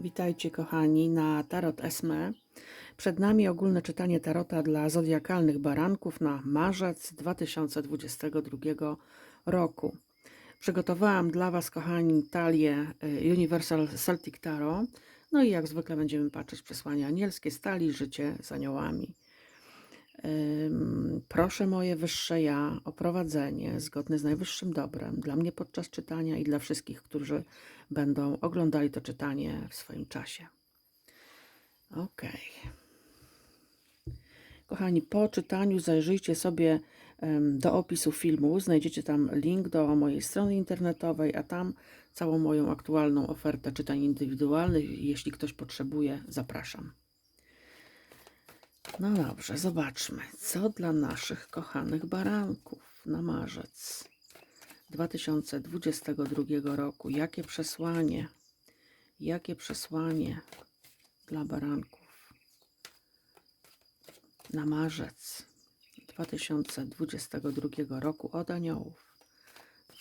Witajcie kochani na Tarot Esme. Przed nami ogólne czytanie tarota dla zodiakalnych baranków na marzec 2022 roku. Przygotowałam dla Was kochani talię y, Universal Celtic Tarot. No i jak zwykle będziemy patrzeć przesłania anielskie stali życie z aniołami. Proszę moje wyższe ja o prowadzenie zgodne z najwyższym dobrem dla mnie podczas czytania i dla wszystkich, którzy będą oglądali to czytanie w swoim czasie. Ok. Kochani, po czytaniu zajrzyjcie sobie do opisu filmu. Znajdziecie tam link do mojej strony internetowej, a tam całą moją aktualną ofertę czytań indywidualnych. Jeśli ktoś potrzebuje, zapraszam. No dobrze, zobaczmy, co dla naszych kochanych baranków na marzec 2022 roku. Jakie przesłanie, jakie przesłanie dla baranków na marzec 2022 roku od aniołów.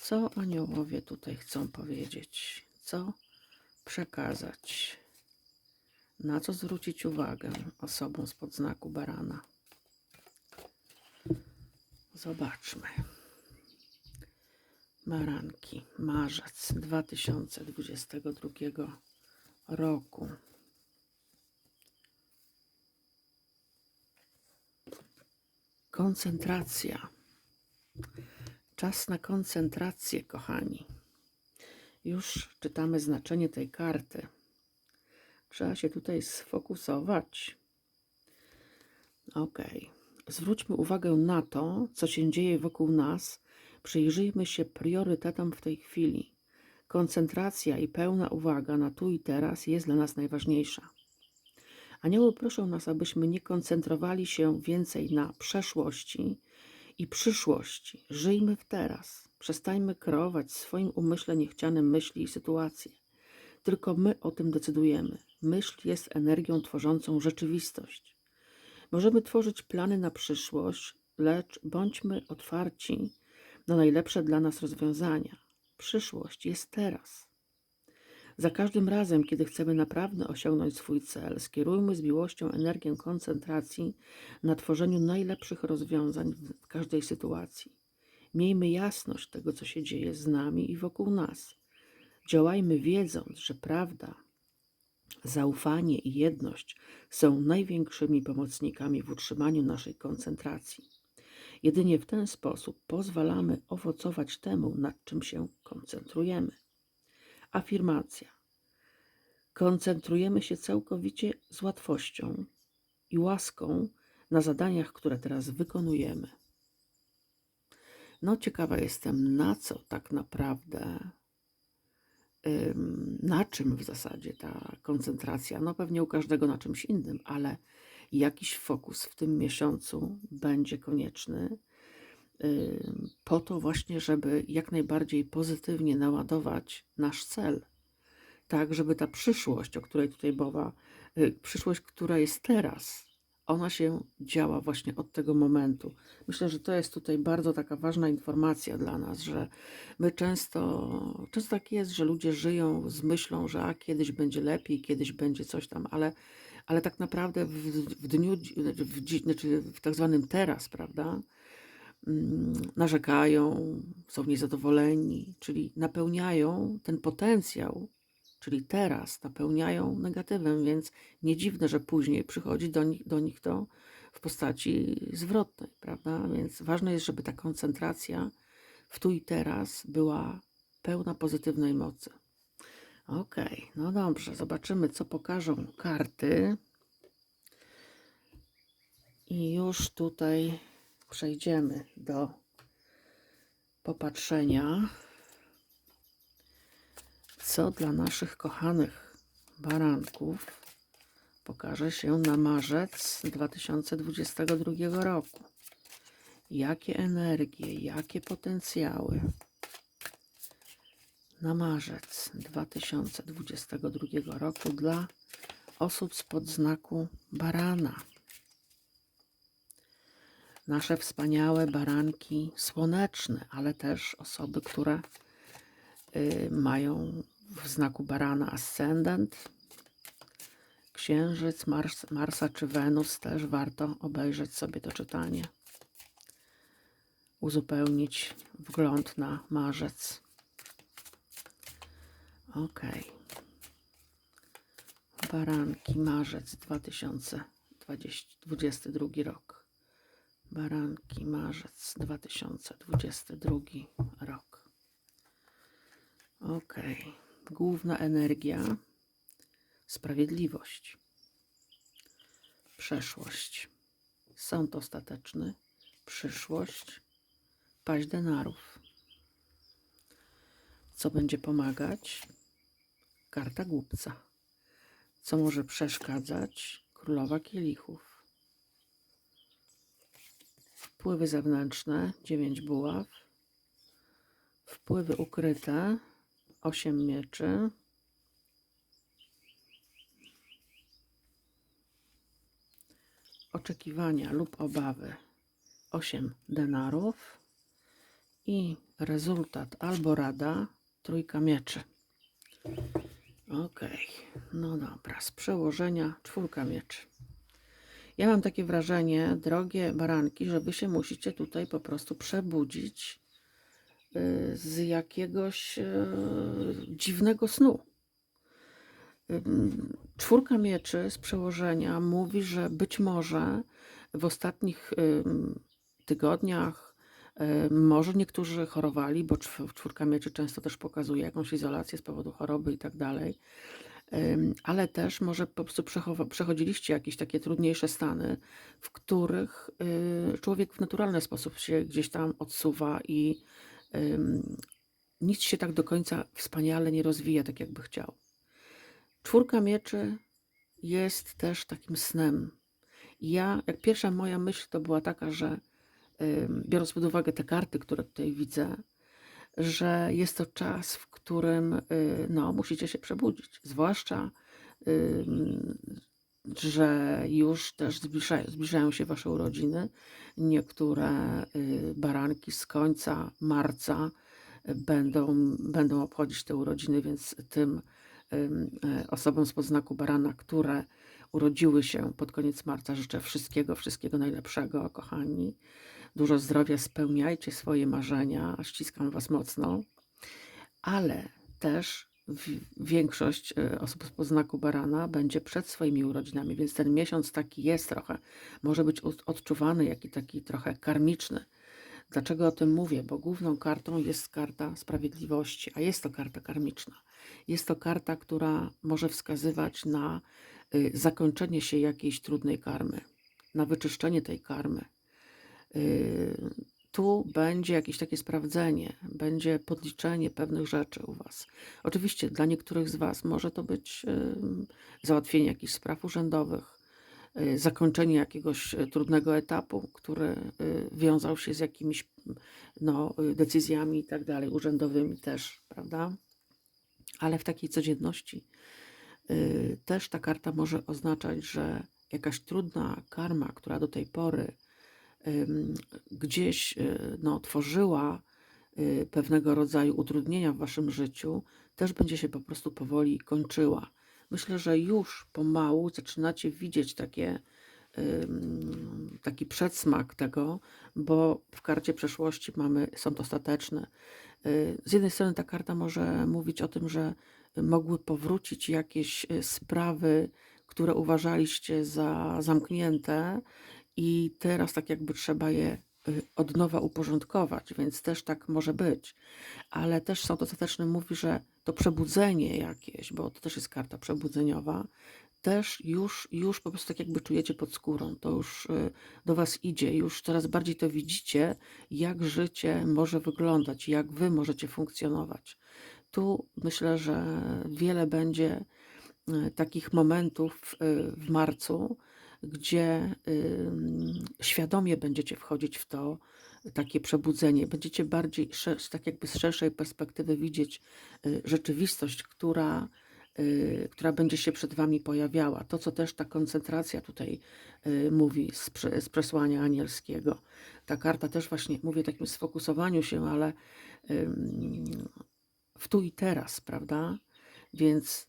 Co aniołowie tutaj chcą powiedzieć? Co przekazać? Na co zwrócić uwagę osobom spod znaku barana? Zobaczmy. Baranki, marzec 2022 roku. Koncentracja. Czas na koncentrację, kochani. Już czytamy znaczenie tej karty. Trzeba się tutaj sfokusować. Ok. Zwróćmy uwagę na to, co się dzieje wokół nas. Przyjrzyjmy się priorytetom w tej chwili. Koncentracja i pełna uwaga na tu i teraz jest dla nas najważniejsza. Anioły proszą nas, abyśmy nie koncentrowali się więcej na przeszłości i przyszłości. Żyjmy w teraz. Przestańmy kreować swoim umyśle niechciane myśli i sytuacje. Tylko my o tym decydujemy. Myśl jest energią tworzącą rzeczywistość. Możemy tworzyć plany na przyszłość, lecz bądźmy otwarci na najlepsze dla nas rozwiązania. Przyszłość jest teraz. Za każdym razem, kiedy chcemy naprawdę osiągnąć swój cel, skierujmy z miłością energię koncentracji na tworzeniu najlepszych rozwiązań w każdej sytuacji. Miejmy jasność tego, co się dzieje z nami i wokół nas. Działajmy wiedząc, że prawda, zaufanie i jedność są największymi pomocnikami w utrzymaniu naszej koncentracji. Jedynie w ten sposób pozwalamy owocować temu, nad czym się koncentrujemy. Afirmacja. Koncentrujemy się całkowicie z łatwością i łaską na zadaniach, które teraz wykonujemy. No, ciekawa jestem, na co tak naprawdę, na czym w zasadzie ta koncentracja. No, pewnie u każdego na czymś innym, ale jakiś fokus w tym miesiącu będzie konieczny po to właśnie, żeby jak najbardziej pozytywnie naładować nasz cel. Tak, żeby ta przyszłość, o której tutaj mowa, y, przyszłość, która jest teraz, ona się działa właśnie od tego momentu. Myślę, że to jest tutaj bardzo taka ważna informacja dla nas, że my często, często tak jest, że ludzie żyją z myślą, że a, kiedyś będzie lepiej, kiedyś będzie coś tam, ale, ale tak naprawdę w, w dniu, w, znaczy w tak zwanym teraz, prawda, mm, narzekają, są niezadowoleni, czyli napełniają ten potencjał, czyli teraz napełniają negatywem, więc nie dziwne, że później przychodzi do nich, do nich to w postaci zwrotnej, prawda? Więc ważne jest, żeby ta koncentracja w tu i teraz była pełna pozytywnej mocy. Okej, no dobrze, zobaczymy, co pokażą karty. I już tutaj przejdziemy do popatrzenia, co dla naszych kochanych baranków pokaże się na marzec 2022 roku. Jakie energie, jakie potencjały na marzec 2022 roku dla osób spod znaku barana. Nasze wspaniałe baranki słoneczne, ale też osoby, które y, mają w znaku barana ascendant Księżyc, Mars, Marsa czy Wenus też warto obejrzeć sobie to czytanie. Uzupełnić wgląd na marzec. Ok. Baranki, marzec 2022 rok. Baranki, marzec 2022 rok. Główna energia sprawiedliwość, przeszłość, sąd ostateczny, przyszłość, paść denarów. Co będzie pomagać? Karta głupca. Co może przeszkadzać? Królowa kielichów. Wpływy zewnętrzne, dziewięć buław. Wpływy ukryte, osiem mieczy. oczekiwania lub obawy 8 denarów i rezultat albo rada trójka mieczy. Ok, no dobra, z przełożenia czwórka mieczy. Ja mam takie wrażenie, drogie baranki, że wy się musicie tutaj po prostu przebudzić z jakiegoś y, dziwnego snu. Czwórka mieczy z przełożenia mówi, że być może w ostatnich tygodniach może niektórzy chorowali, bo czwórka mieczy często też pokazuje jakąś izolację z powodu choroby i tak dalej. Ale też może po prostu przechodziliście jakieś takie trudniejsze stany, w których y, człowiek w naturalny sposób się gdzieś tam odsuwa i nic się tak do końca wspaniale nie rozwija, tak jakby chciał. Czwórka mieczy jest też takim snem. Ja, jak pierwsza moja myśl to była taka, że biorąc pod uwagę te karty, które tutaj widzę, że jest to czas, w którym y, no, musicie się przebudzić. Zwłaszcza, że już też zbliżają, zbliżają się Wasze urodziny. Niektóre y, baranki z końca marca będą, będą obchodzić te urodziny, więc tym E, osobom z podznaku barana, które urodziły się pod koniec marca. Życzę wszystkiego, wszystkiego najlepszego, kochani. Dużo zdrowia, spełniajcie swoje marzenia. Ściskam Was mocno. Ale też większość e, osób z podznaku barana będzie przed swoimi urodzinami, więc ten miesiąc taki jest trochę, może być odczuwany, jaki taki trochę karmiczny. Dlaczego o tym mówię? Bo główną kartą jest karta sprawiedliwości, a jest to karta karmiczna. Jest to karta, która może wskazywać na y, zakończenie się jakiejś trudnej karmy, na wyczyszczenie tej karmy. Y, tu będzie jakieś takie sprawdzenie, będzie podliczenie pewnych rzeczy u Was. Oczywiście dla niektórych z Was może to być załatwienie jakichś spraw urzędowych, y, zakończenie jakiegoś trudnego etapu, który wiązał się z jakimiś no, decyzjami i tak dalej, urzędowymi też, prawda? ale w takiej codzienności y, też ta karta może oznaczać, że jakaś trudna karma, która do tej pory gdzieś y, no, tworzyła y, pewnego rodzaju utrudnienia w waszym życiu, też będzie się po prostu powoli kończyła. Myślę, że już pomału zaczynacie widzieć takie, taki przedsmak tego, bo w karcie przeszłości mamy sąd ostateczny. Z jednej strony ta karta może mówić o tym, że mogły powrócić jakieś e, sprawy, które uważaliście za zamknięte i teraz tak jakby trzeba je e, od nowa uporządkować, więc też tak może być. Ale też sąd ostateczny mówi, że to przebudzenie jakieś, bo to też jest karta przebudzeniowa, też już, już po prostu tak jakby czujecie pod skórą, to już y, do Was idzie, już coraz bardziej to widzicie, jak życie może wyglądać, jak Wy możecie funkcjonować. Tu myślę, że wiele będzie y, takich momentów y, w marcu, gdzie świadomie będziecie wchodzić w to takie przebudzenie, będziecie bardziej, tak jakby z szerszej perspektywy widzieć rzeczywistość, która Y, która będzie się przed Wami pojawiała. To, co też ta koncentracja tutaj y, mówi z, przesłania anielskiego. Ta karta też właśnie mówi o takim sfokusowaniu się, ale w tu i teraz, prawda? Więc y,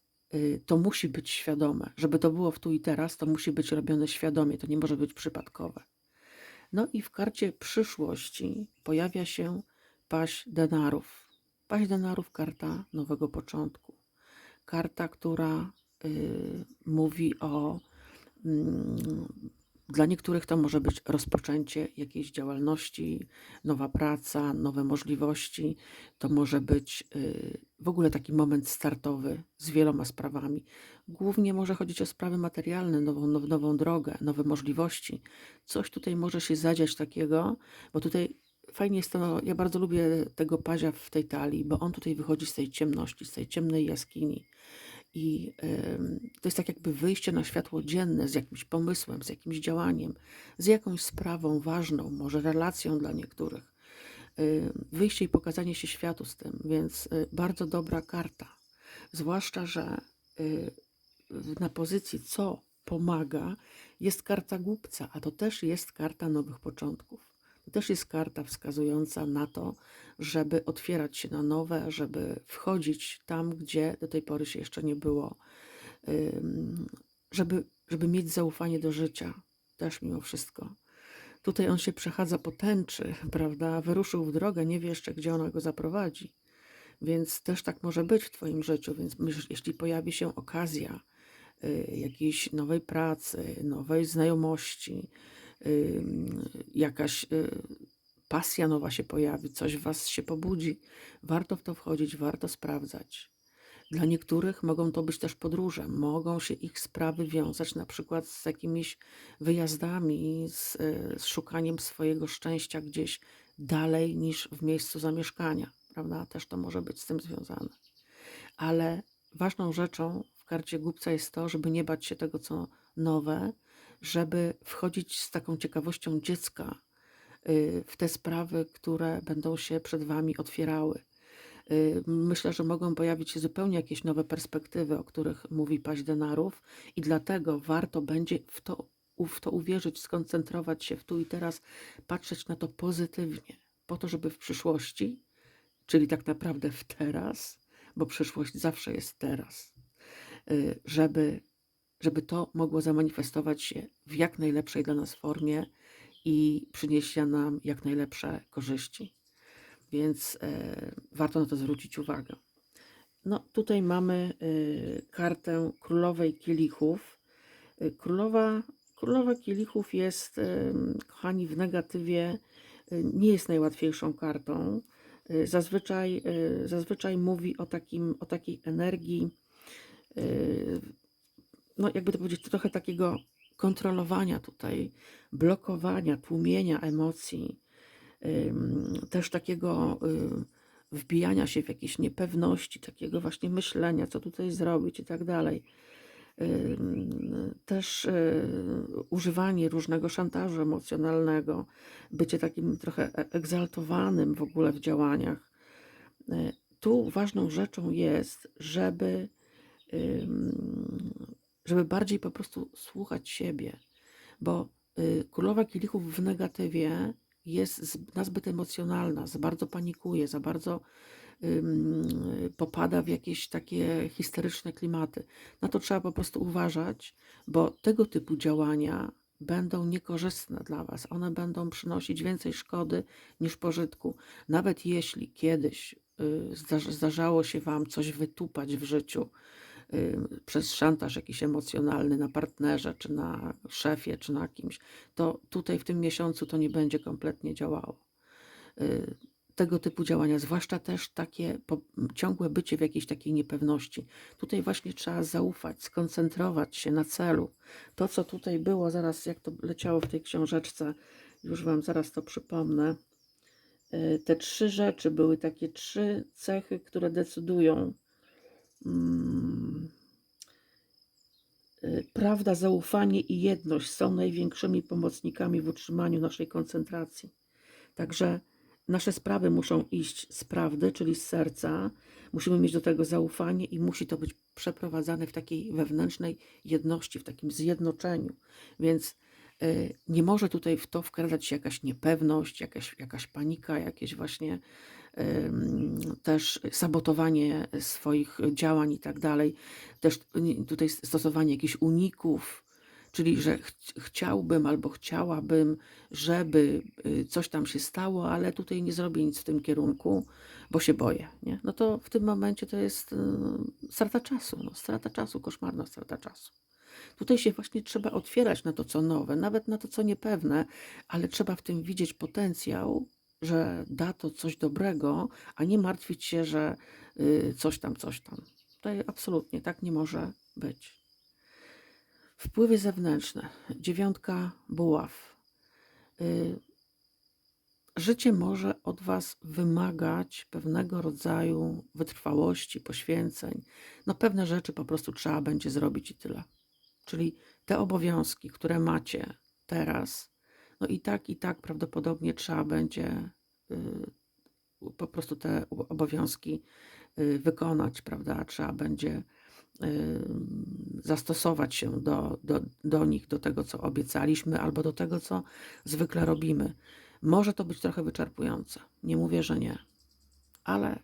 to musi być świadome. Żeby to było w tu i teraz, to musi być robione świadomie, to nie może być przypadkowe. No i w karcie przyszłości pojawia się paść denarów. Paść denarów karta nowego początku. Karta, która y, mówi o. Mm, dla niektórych to może być rozpoczęcie jakiejś działalności, nowa praca, nowe możliwości. To może być y, w ogóle taki moment startowy z wieloma sprawami. Głównie może chodzić o sprawy materialne, nową, now, nową drogę, nowe możliwości. Coś tutaj może się zadziać takiego, bo tutaj fajnie jest to, no, ja bardzo lubię tego pazia w tej talii, bo on tutaj wychodzi z tej ciemności, z tej ciemnej jaskini. I ym, to jest tak jakby wyjście na światło dzienne z jakimś pomysłem, z jakimś działaniem, z jakąś sprawą ważną, może relacją dla niektórych. Ym, wyjście i pokazanie się światu z tym, więc y, bardzo dobra karta. Zwłaszcza, że y, na pozycji co pomaga jest karta głupca, a to też jest karta nowych początków. To też jest karta wskazująca na to, żeby otwierać się na nowe, żeby wchodzić tam, gdzie do tej pory się jeszcze nie było, żeby, żeby mieć zaufanie do życia, też mimo wszystko. Tutaj on się przechadza po tęczy, prawda? Wyruszył w drogę, nie wie jeszcze, gdzie ona go zaprowadzi. Więc też tak może być w Twoim życiu. Więc jeśli pojawi się okazja y, jakiejś nowej pracy, nowej znajomości, y, jakaś y, pasja nowa się pojawi, coś w Was się pobudzi, warto w to wchodzić, warto sprawdzać. Dla niektórych mogą to być też podróże, mogą się ich sprawy wiązać na przykład z jakimiś wyjazdami, z, y, z szukaniem swojego szczęścia gdzieś dalej niż w miejscu zamieszkania, prawda? Też to może być z tym związane. Ale ważną rzeczą w karcie głupca jest to, żeby nie bać się tego, co nowe, żeby wchodzić z taką ciekawością dziecka y, w te sprawy, które będą się przed Wami otwierały. Y, Myślę, że mogą pojawić się zupełnie jakieś nowe perspektywy, o których mówi paść denarów, i dlatego warto będzie w to, w to uwierzyć, skoncentrować się w tu i teraz, patrzeć na to pozytywnie, po to, żeby w przyszłości, czyli tak naprawdę w teraz, bo przyszłość zawsze jest teraz, y, żeby, żeby to mogło zamanifestować się w jak najlepszej dla nas formie i przynieść nam jak najlepsze korzyści więc e, warto na to zwrócić uwagę. No, tutaj mamy y, kartę Królowej Kielichów. Y, Królowa, Królowa Kielichów jest, kochani, w negatywie nie jest najłatwiejszą kartą. Zazwyczaj, zazwyczaj mówi o, takim, o takiej energii, no jakby to powiedzieć, trochę takiego kontrolowania tutaj, blokowania, tłumienia emocji też takiego y, wbijania się w jakieś niepewności, takiego właśnie myślenia, co tutaj zrobić i tak dalej. Też y, używanie różnego szantażu emocjonalnego, bycie takim trochę e- egzaltowanym w ogóle w działaniach. Y, Tu ważną rzeczą jest, żeby, żeby bardziej po prostu słuchać siebie, bo królowa kielichów w negatywie jest nazbyt emocjonalna, za bardzo panikuje, za bardzo popada w jakieś takie histeryczne klimaty. Na to trzeba po prostu uważać, bo tego typu działania będą niekorzystne dla Was. One będą przynosić więcej szkody niż pożytku. Nawet jeśli kiedyś y, zdarz- zdarzało się Wam coś wytupać w życiu, przez szantaż jakiś emocjonalny na partnerze, czy na szefie, czy na kimś, to tutaj w tym miesiącu to nie będzie kompletnie działało. Y, Tego typu działania, zwłaszcza też takie ciągłe bycie w jakiejś takiej niepewności. Tutaj właśnie trzeba zaufać, skoncentrować się na celu. To, co tutaj było, zaraz jak to leciało w tej książeczce, już Wam zaraz to przypomnę. Y, Te trzy rzeczy były takie trzy cechy, które decydują. Y, Prawda, zaufanie i jedność są największymi pomocnikami w utrzymaniu naszej koncentracji. Także nasze sprawy muszą iść z prawdy, czyli z serca. Musimy mieć do tego zaufanie i musi to być przeprowadzane w takiej wewnętrznej jedności, w takim zjednoczeniu. Więc y, nie może tutaj w to wkradać się jakaś niepewność, jakaś, jakaś panika, jakieś właśnie też sabotowanie swoich działań i tak dalej. Też tutaj stosowanie jakichś uników, czyli że ch chciałbym albo chciałabym, żeby y, coś tam się stało, ale tutaj nie zrobię nic w tym kierunku, bo się boję. Nie? No to w tym momencie to jest y, strata czasu. No, strata czasu, koszmarna strata czasu. Tutaj się właśnie trzeba otwierać na to, co nowe, nawet na to, co niepewne, ale trzeba w tym widzieć potencjał, że da to coś dobrego, a nie martwić się, że y, coś tam, coś tam. Tutaj absolutnie tak nie może być. Wpływy zewnętrzne. Dziewiątka buław. Y, Życie może od Was wymagać pewnego rodzaju wytrwałości, poświęceń. No, pewne rzeczy po prostu trzeba będzie zrobić i tyle. Czyli te obowiązki, które macie teraz, no i tak, i tak prawdopodobnie trzeba będzie y, po prostu te obowiązki y, wykonać, prawda? Trzeba będzie y, zastosować się do, do, do nich, do tego, co obiecaliśmy, albo do tego, co zwykle robimy. Może to być trochę wyczerpujące. Nie mówię, że nie, ale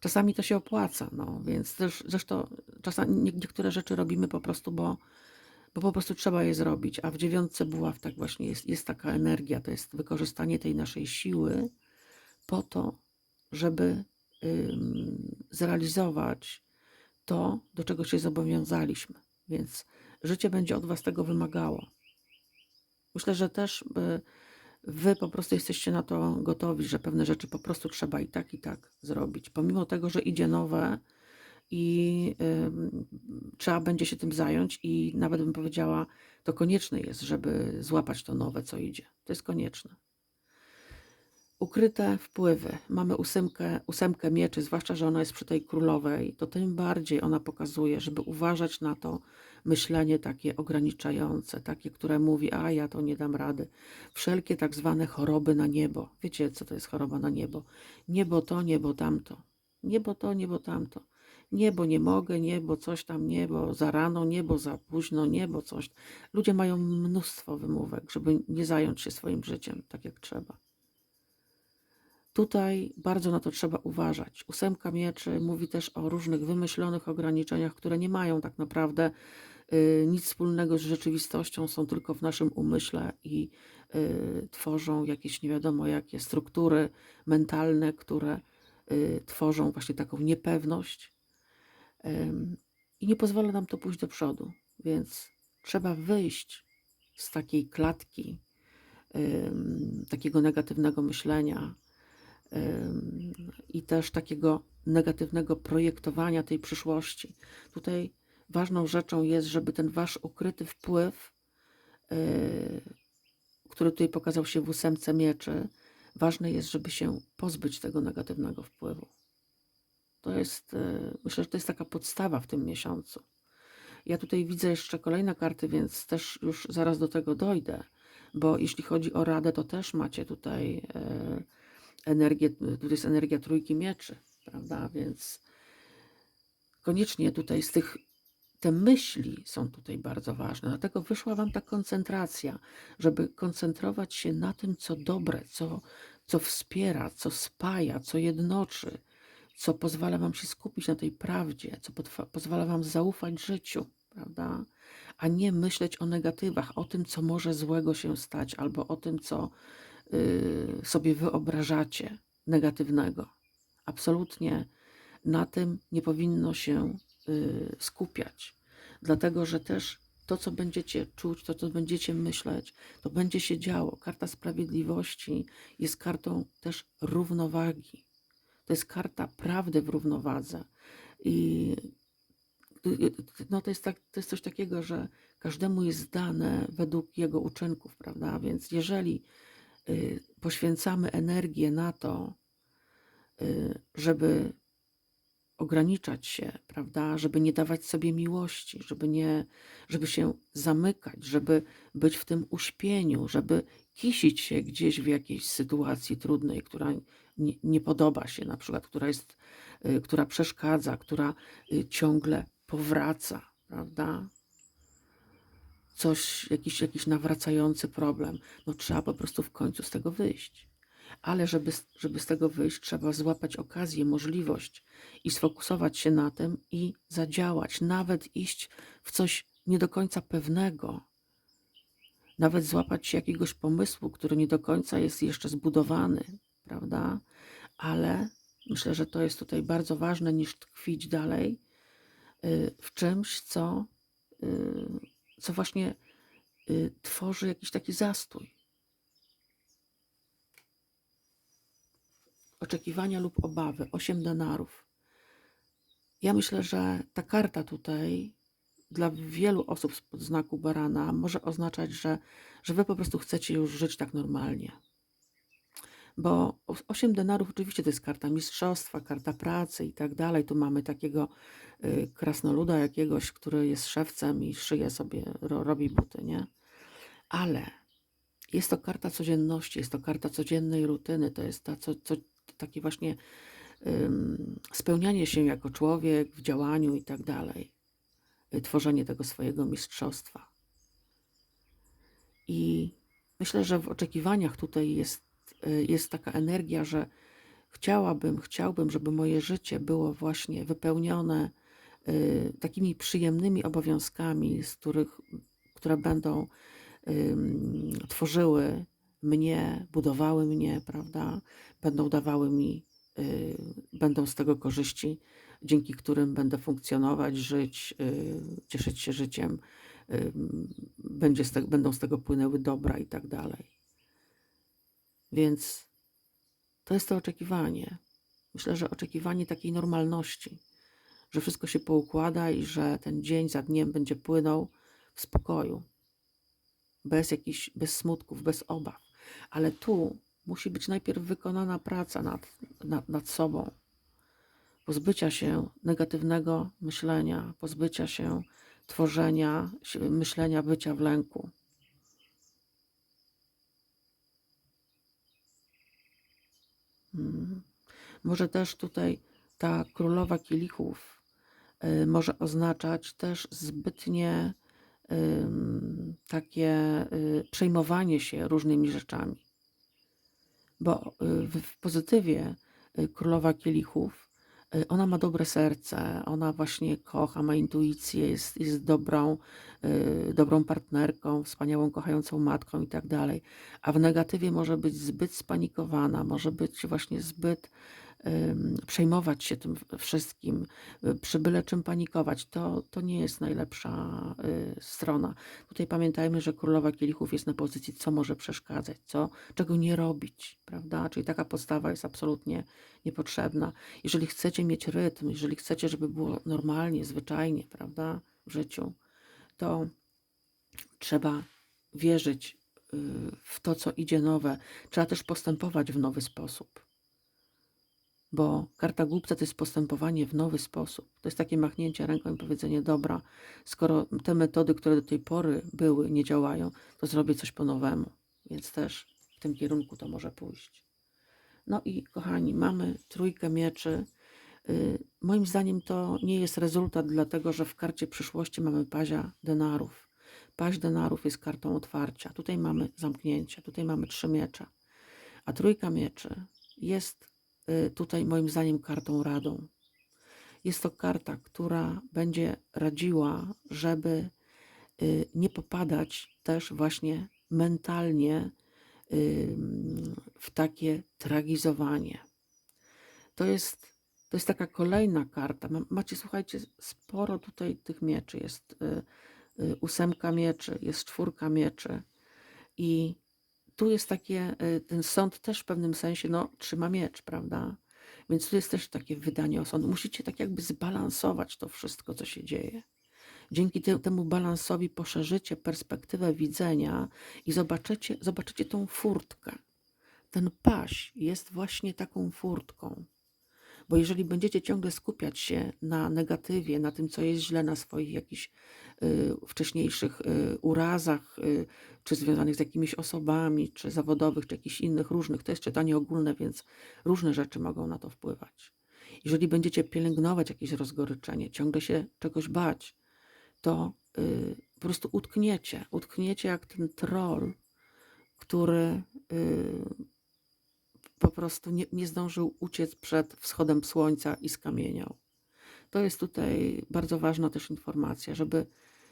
czasami to się opłaca, no więc też zresztą czasami nie- niektóre rzeczy robimy po prostu, bo, bo po prostu trzeba je zrobić, a w dziewiątce buław tak właśnie jest, jest taka energia, to jest wykorzystanie tej naszej siły po to, żeby ym, zrealizować to, do czego się zobowiązaliśmy. Więc życie będzie od Was tego wymagało. Myślę, że też y, Wy po prostu jesteście na to gotowi, że pewne rzeczy po prostu trzeba i tak, i tak zrobić. Pomimo tego, że idzie nowe i trzeba będzie się tym zająć, i nawet bym powiedziała, to konieczne jest, żeby złapać to nowe, co idzie. To jest konieczne. Ukryte wpływy. Mamy ósemkę, ósemkę mieczy, zwłaszcza, że ona jest przy tej królowej, to tym bardziej ona pokazuje, żeby uważać na to myślenie takie ograniczające, takie, które mówi, a ja to nie dam rady. Wszelkie tak zwane choroby na niebo. Wiecie, co to jest choroba na niebo? Niebo to, niebo tamto. Niebo to, niebo tamto. Niebo nie mogę, niebo coś tam, niebo za rano, niebo za późno, niebo coś. Ludzie mają mnóstwo wymówek, żeby nie zająć się swoim życiem tak jak trzeba. Tutaj bardzo na to trzeba uważać. Ósemka mieczy mówi też o różnych wymyślonych ograniczeniach, które nie mają tak naprawdę y, nic wspólnego z rzeczywistością, są tylko w naszym umyśle i y, tworzą jakieś nie wiadomo jakie struktury mentalne, które y, tworzą właśnie taką niepewność i nie pozwala nam to pójść do przodu. Więc trzeba wyjść z takiej klatki, takiego negatywnego myślenia, i też takiego negatywnego projektowania tej przyszłości. Tutaj ważną rzeczą jest, żeby ten wasz ukryty wpływ, yy, który tutaj pokazał się w ósemce mieczy, ważne jest, żeby się pozbyć tego negatywnego wpływu. To jest, yy, myślę, że to jest taka podstawa w tym miesiącu. Ja tutaj widzę jeszcze kolejne karty, więc też już zaraz do tego dojdę, bo jeśli chodzi o radę, to też macie tutaj yy, energię, tutaj jest energia trójki mieczy, prawda? Więc koniecznie tutaj z tych, te myśli są tutaj bardzo ważne. Dlatego wyszła Wam ta koncentracja, żeby koncentrować się na tym, co dobre, co, co wspiera, co spaja, co jednoczy, co pozwala Wam się skupić na tej prawdzie, co pozwala Wam zaufać życiu, prawda? A nie myśleć o negatywach, o tym, co może złego się stać, albo o tym, co y, sobie wyobrażacie negatywnego. Absolutnie na tym nie powinno się y, skupiać, dlatego że też to, co będziecie czuć, to, co będziecie myśleć, to będzie się działo. Karta sprawiedliwości jest kartą też równowagi. To jest karta prawdy w równowadze. I y, no to, jest tak, to jest coś takiego, że każdemu jest dane według jego uczynków, prawda? Więc jeżeli y, poświęcamy energię na to, y, żeby ograniczać się, prawda, żeby nie dawać sobie miłości, żeby nie, żeby się zamykać, żeby być w tym uśpieniu, żeby kisić się gdzieś w jakiejś sytuacji trudnej, która nie, nie podoba się, na przykład, która jest, y, która przeszkadza, która y, ciągle powraca, prawda? coś, jakiś, jakiś nawracający problem. No trzeba po prostu w końcu z tego wyjść. Ale żeby, żeby z tego wyjść, trzeba złapać okazję, możliwość i sfokusować się na tym i zadziałać, nawet iść w coś nie do końca pewnego, nawet złapać się jakiegoś pomysłu, który nie do końca jest jeszcze zbudowany, prawda? Ale myślę, że to jest tutaj bardzo ważne niż tkwić dalej y, w czymś, co, y, co właśnie y, tworzy jakiś taki zastój. Oczekiwania lub obawy, 8 denarów. Ja myślę, że ta karta tutaj dla wielu osób z znaku barana może oznaczać, że, że wy po prostu chcecie już żyć tak normalnie. Bo 8 denarów oczywiście to jest karta mistrzostwa, karta pracy i tak dalej. Tu mamy takiego y, krasnoluda jakiegoś, który jest szewcem i szyje sobie, ro, robi buty, nie? Ale jest to karta codzienności, jest to karta codziennej rutyny, to jest ta, co, co, takie właśnie spełnianie się jako człowiek w działaniu i tak dalej. Y, Tworzenie tego swojego mistrzostwa. I myślę, że w oczekiwaniach tutaj jest, y, jest taka energia, że chciałabym, chciałbym, żeby moje życie było właśnie wypełnione y, takimi przyjemnymi obowiązkami, z których, które będą tworzyły mnie, budowały mnie, prawda? Będą dawały mi, y, będą z tego korzyści, dzięki którym będę funkcjonować, żyć, cieszyć się życiem, będzie z te, będą z tego płynęły dobra i tak dalej. Więc to jest to oczekiwanie. Myślę, że oczekiwanie takiej normalności, że wszystko się poukłada i że ten dzień za dniem będzie płynął w spokoju, bez jakichś, bez smutków, bez obaw. Ale tu musi być najpierw wykonana praca nad, nad, nad sobą, pozbycia się negatywnego myślenia, pozbycia się tworzenia, myślenia bycia w lęku. Może też tutaj ta królowa kielichów y, może oznaczać też zbytnie takie y, przejmowanie się różnymi rzeczami. Bo y, w, pozytywie królowa kielichów, ona ma dobre serce, ona właśnie kocha, ma intuicję, jest, jest dobrą, y, dobrą partnerką, wspaniałą, kochającą matką i tak dalej. A w negatywie może być zbyt spanikowana, może być właśnie zbyt przejmować się tym wszystkim, y, przy byle czym panikować. To, to nie jest najlepsza y, strona. Tutaj pamiętajmy, że królowa kielichów jest na pozycji, co może przeszkadzać, co, czego nie robić, prawda? Czyli taka postawa jest absolutnie niepotrzebna. Jeżeli chcecie mieć rytm, jeżeli chcecie, żeby było normalnie, zwyczajnie, prawda, w życiu, to trzeba wierzyć y, w to, co idzie nowe. Trzeba też postępować w nowy sposób. Bo karta głupca to jest postępowanie w nowy sposób. To jest takie machnięcie ręką i powiedzenie: Dobra, skoro te metody, które do tej pory były, nie działają, to zrobię coś po nowemu. Więc też w tym kierunku to może pójść. No i kochani, mamy trójkę mieczy. Y, Moim zdaniem to nie jest rezultat, dlatego że w karcie przyszłości mamy pazia denarów. Paź denarów jest kartą otwarcia. Tutaj mamy zamknięcia, tutaj mamy trzy miecze. A trójka mieczy jest tutaj moim zdaniem kartą radą. Jest to karta, która będzie radziła, żeby y, nie popadać też właśnie mentalnie w takie tragizowanie. To jest, to jest taka kolejna karta. Ma- Macie, słuchajcie, sporo tutaj tych mieczy. Jest y, y, ósemka mieczy, jest czwórka mieczy. I tu jest takie, y, ten sąd też w pewnym sensie, no, trzyma miecz, prawda? Więc tu jest też takie wydanie osądu. Musicie tak jakby zbalansować to wszystko, co się dzieje. Dzięki te, temu balansowi poszerzycie perspektywę widzenia i zobaczycie, zobaczycie tą furtkę. Ten paś jest właśnie taką furtką. Bo jeżeli będziecie ciągle skupiać się na negatywie, na tym, co jest źle, na swoich jakichś y, wcześniejszych y, urazach, y, czy związanych z jakimiś osobami, czy zawodowych, czy jakichś innych różnych, to jest czytanie ogólne, więc różne rzeczy mogą na to wpływać. Jeżeli będziecie pielęgnować jakieś rozgoryczenie, ciągle się czegoś bać, to y, po prostu utkniecie. Utkniecie jak ten troll, który y, po prostu nie, nie zdążył uciec przed wschodem słońca i skamieniał. To jest tutaj bardzo ważna też informacja, żeby,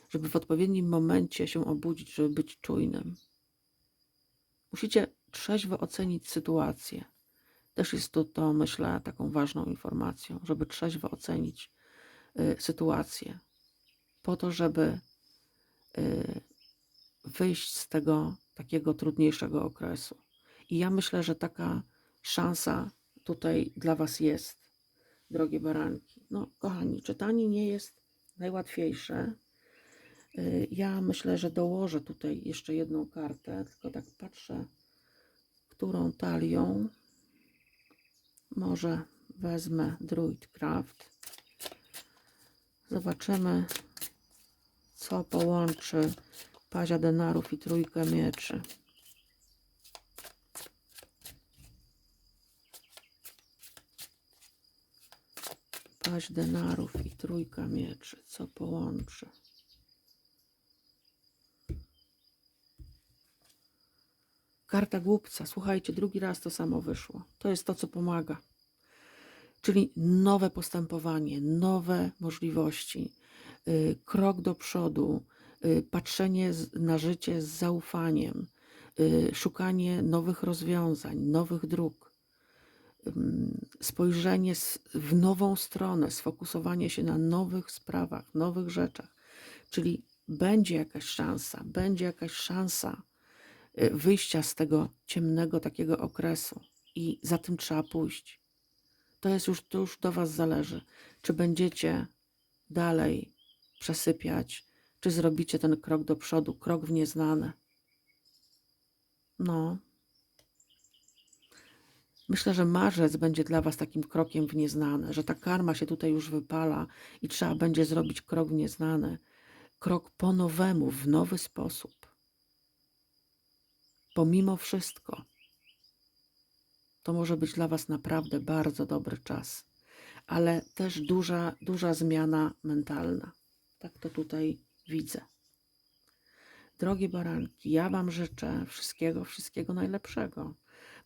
żeby w odpowiednim momencie się obudzić, żeby być czujnym. Musicie trzeźwo ocenić sytuację. Też jest to, to myślę, taką ważną informacją, żeby trzeźwo ocenić y, sytuację, po to, żeby y, wyjść z tego takiego trudniejszego okresu. I ja myślę, że taka szansa tutaj dla Was jest, drogie baranki. No, kochani, czytanie nie jest najłatwiejsze. Y, Ja myślę, że dołożę tutaj jeszcze jedną kartę, tylko tak patrzę, którą talią. Może wezmę Druidcraft. Zobaczymy, co połączy pazia denarów i trójkę mieczy. Paź denarów i trójka mieczy. Co połączy? Karta głupca. Słuchajcie, drugi raz to samo wyszło. To jest to, co pomaga. Czyli nowe postępowanie, nowe możliwości, y, krok do przodu, y, patrzenie na życie z zaufaniem, y, szukanie nowych rozwiązań, nowych dróg, spojrzenie s- w nową stronę, sfokusowanie się na nowych sprawach, nowych rzeczach. Czyli będzie jakaś szansa, będzie jakaś szansa y, wyjścia z tego ciemnego takiego okresu i za tym trzeba pójść. To jest już, to już do Was zależy, czy będziecie dalej przesypiać, czy zrobicie ten krok do przodu, krok w nieznane. No. Myślę, że marzec będzie dla Was takim krokiem w nieznane, że ta karma się tutaj już wypala i trzeba będzie zrobić krok w nieznane. Krok po nowemu, w nowy sposób. Pomimo wszystko, to może być dla Was naprawdę bardzo dobry czas, ale też duża, duża zmiana mentalna. Tak to tutaj widzę. Drogie baranki, ja Wam życzę wszystkiego, wszystkiego najlepszego.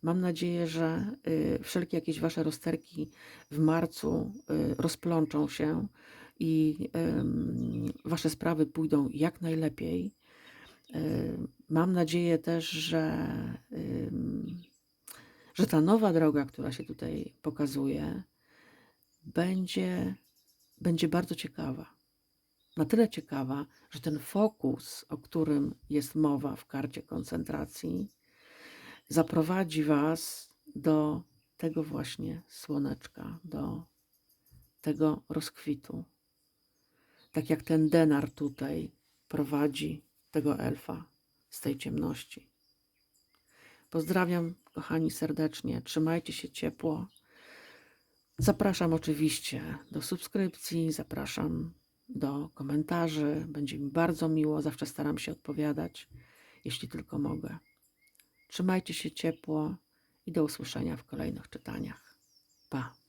Mam nadzieję, że y, wszelkie jakieś Wasze rozterki w marcu y, rozplączą się i Wasze sprawy pójdą jak najlepiej. Y, Mam nadzieję też, że, że ta nowa droga, która się tutaj pokazuje, będzie, będzie bardzo ciekawa. Na tyle ciekawa, że ten fokus, o którym jest mowa w karcie koncentracji, zaprowadzi Was do tego właśnie słoneczka, do tego rozkwitu. Tak jak ten denar tutaj prowadzi tego elfa z tej ciemności. Pozdrawiam, kochani, serdecznie. Trzymajcie się ciepło. Zapraszam oczywiście do subskrypcji, zapraszam do komentarzy. Będzie mi bardzo miło, zawsze staram się odpowiadać, jeśli tylko mogę. Trzymajcie się ciepło i do usłyszenia w kolejnych czytaniach. Pa!